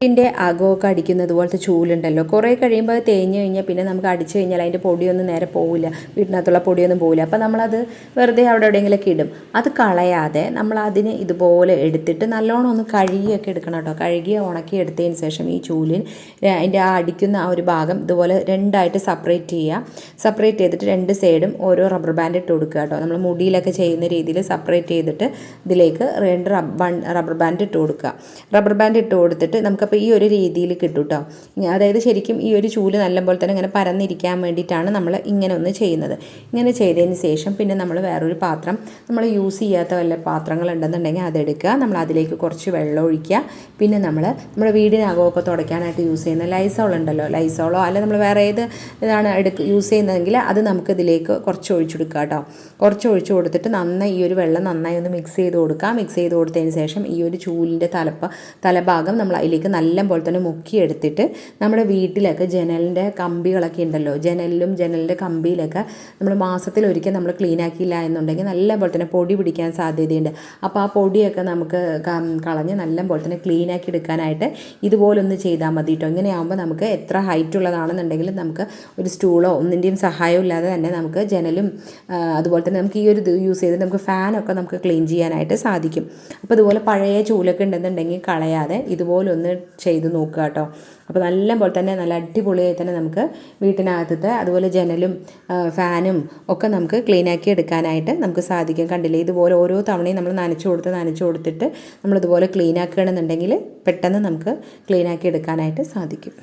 ഇതിന്റെ അകമൊക്കെ അടിക്കുന്നത് പോലത്തെ ചൂലുണ്ടല്ലോ. കുറേ കഴിയുമ്പോൾ തേഞ്ഞ് കഴിഞ്ഞാൽ പിന്നെ നമുക്ക് അടിച്ചു കഴിഞ്ഞാൽ അതിന്റെ പൊടിയൊന്നും നേരെ പോവില്ല. വീട്ടിനകത്തുള്ള പൊടിയൊന്നും പോവില്ല. അപ്പോൾ നമ്മളത് വെറുതെ അവിടെ എവിടെയെങ്കിലുമൊക്കെ ഇടും. അത് കളയാതെ നമ്മൾ അതിനെ ഇതുപോലെ എടുത്തിട്ട് നല്ലോണം ഒന്ന് കഴുകിയൊക്കെ എടുക്കണം കേട്ടോ. കഴുകി ഉണക്കി എടുത്തതിന് ശേഷം ഈ ചൂലിൻ അതിന്റെ ആ അടിക്കുന്ന ആ ഒരു ഭാഗം ഇതുപോലെ രണ്ടായിട്ട് സെപ്പറേറ്റ് ചെയ്യുക. സെപ്പറേറ്റ് ചെയ്തിട്ട് രണ്ട് സൈഡും ഓരോ റബ്ബർ ബാൻഡ് ഇട്ട് കൊടുക്കുക കേട്ടോ. നമ്മൾ മുടിയിലൊക്കെ ചെയ്യുന്ന രീതിയിൽ സെപ്പറേറ്റ് ചെയ്തിട്ട് ഇതിലേക്ക് രണ്ട് റബ്ബർ ബാൻഡ് ഇട്ട് കൊടുക്കുക. റബ്ബർ ബാൻഡ് ഇട്ട് കൊടുത്തിട്ട് നമുക്കപ്പോൾ ഈ ഒരു രീതിയിൽ കിട്ടും കേട്ടോ അതായത് ശരിക്കും ഈ ഒരു ചൂൽ നല്ലപോലെ തന്നെ ഇങ്ങനെ പരന്നിരിക്കാൻ വേണ്ടിയിട്ടാണ് നമ്മൾ ഇങ്ങനെ ഒന്ന് ചെയ്യുന്നത്. ഇങ്ങനെ ചെയ്തതിന് ശേഷം പിന്നെ നമ്മൾ വേറൊരു പാത്രം നമ്മൾ യൂസ് ചെയ്യാത്ത വല്ല പാത്രങ്ങൾ ഉണ്ടെന്നുണ്ടെങ്കിൽ അതെടുക്കുക നമ്മൾ അതിലേക്ക് കുറച്ച് വെള്ളം ഒഴിക്കുക. പിന്നെ നമ്മൾ നമ്മുടെ വീടിനകമൊക്കെ തുടയ്ക്കാനായിട്ട് യൂസ് ചെയ്യുന്ന ലൈസോൾ ഉണ്ടല്ലോ. ലൈസോളോ അല്ല നമ്മൾ വേറെ ഏത് ഇതാണ് എടുക്ക യൂസ് ചെയ്യുന്നതെങ്കിൽ അത് നമുക്ക് ഇതിലേക്ക് കുറച്ച് ഒഴിച്ചെടുക്കുക കേട്ടോ. കുറച്ച് ഒഴിച്ചു കൊടുത്തിട്ട് നന്നായി ഈ ഒരു വെള്ളം നന്നായി ഒന്ന് മിക്സ് ചെയ്ത് കൊടുക്കുക. മിക്സ് ചെയ്ത് കൊടുത്തതിന് ശേഷം ഈ ഒരു ചൂലിന്റെ തലപ്പ തലഭാഗം നമ്മൾ അതിലേക്ക് നല്ല പോലെ തന്നെ മുക്കിയെടുത്തിട്ട് നമ്മുടെ വീട്ടിലൊക്കെ ജനലിന്റെ കമ്പികളൊക്കെ ഉണ്ടല്ലോ. ജനലിലും ജനലിന്റെ കമ്പിയിലൊക്കെ നമ്മൾ മാസത്തിലൊരിക്കൽ നമ്മൾ ക്ലീൻ ആക്കിയില്ല എന്നുണ്ടെങ്കിൽ നല്ല പോലെ തന്നെ പൊടി പിടിക്കാൻ സാധ്യതയുണ്ട്. അപ്പോൾ ആ പൊടിയൊക്കെ നമുക്ക് കളഞ്ഞ് നല്ല പോലെ തന്നെ ക്ലീൻ ആക്കി എടുക്കാനായിട്ട് ഇതുപോലൊന്ന് ചെയ്താൽ മതി കേട്ടോ. ഇങ്ങനെയാകുമ്പോൾ നമുക്ക് എത്ര ഹൈറ്റ് ഉള്ളതാണെന്നുണ്ടെങ്കിലും നമുക്ക് ഒരു സ്റ്റൂളോ ഒന്നിന്റെയും സഹായം ഇല്ലാതെ തന്നെ നമുക്ക് ജനലും അതുപോലെ തന്നെ നമുക്ക് ഈ ഒരു യൂസ് ചെയ്ത് നമുക്ക് ഫാനൊക്കെ നമുക്ക് ക്ലീൻ ചെയ്യാനായിട്ട് സാധിക്കും. അപ്പോൾ ഇതുപോലെ പഴയ ചൂലൊക്കെ ഉണ്ടെന്നുണ്ടെങ്കിൽ കളയാതെ ഇതുപോലെ ഒന്ന് ചെയ്ത് നോക്കുക കേട്ടോ. അപ്പോൾ നല്ല പോലെ തന്നെ നല്ല അടിപൊളിയായി തന്നെ നമുക്ക് വീട്ടിനകത്തത്തെ അതുപോലെ ജനലും ഫാനും ഒക്കെ നമുക്ക് ക്ലീനാക്കി എടുക്കാനായിട്ട് നമുക്ക് സാധിക്കും. കണ്ടില്ലേ? ഇതുപോലെ ഓരോ തവണയും നമ്മൾ നനച്ചു കൊടുത്ത് നനച്ചു കൊടുത്തിട്ട് നമ്മളിതുപോലെ ക്ലീനാക്കുകയാണെന്നുണ്ടെങ്കിൽ പെട്ടെന്ന് നമുക്ക് ക്ലീനാക്കി എടുക്കാനായിട്ട് സാധിക്കും.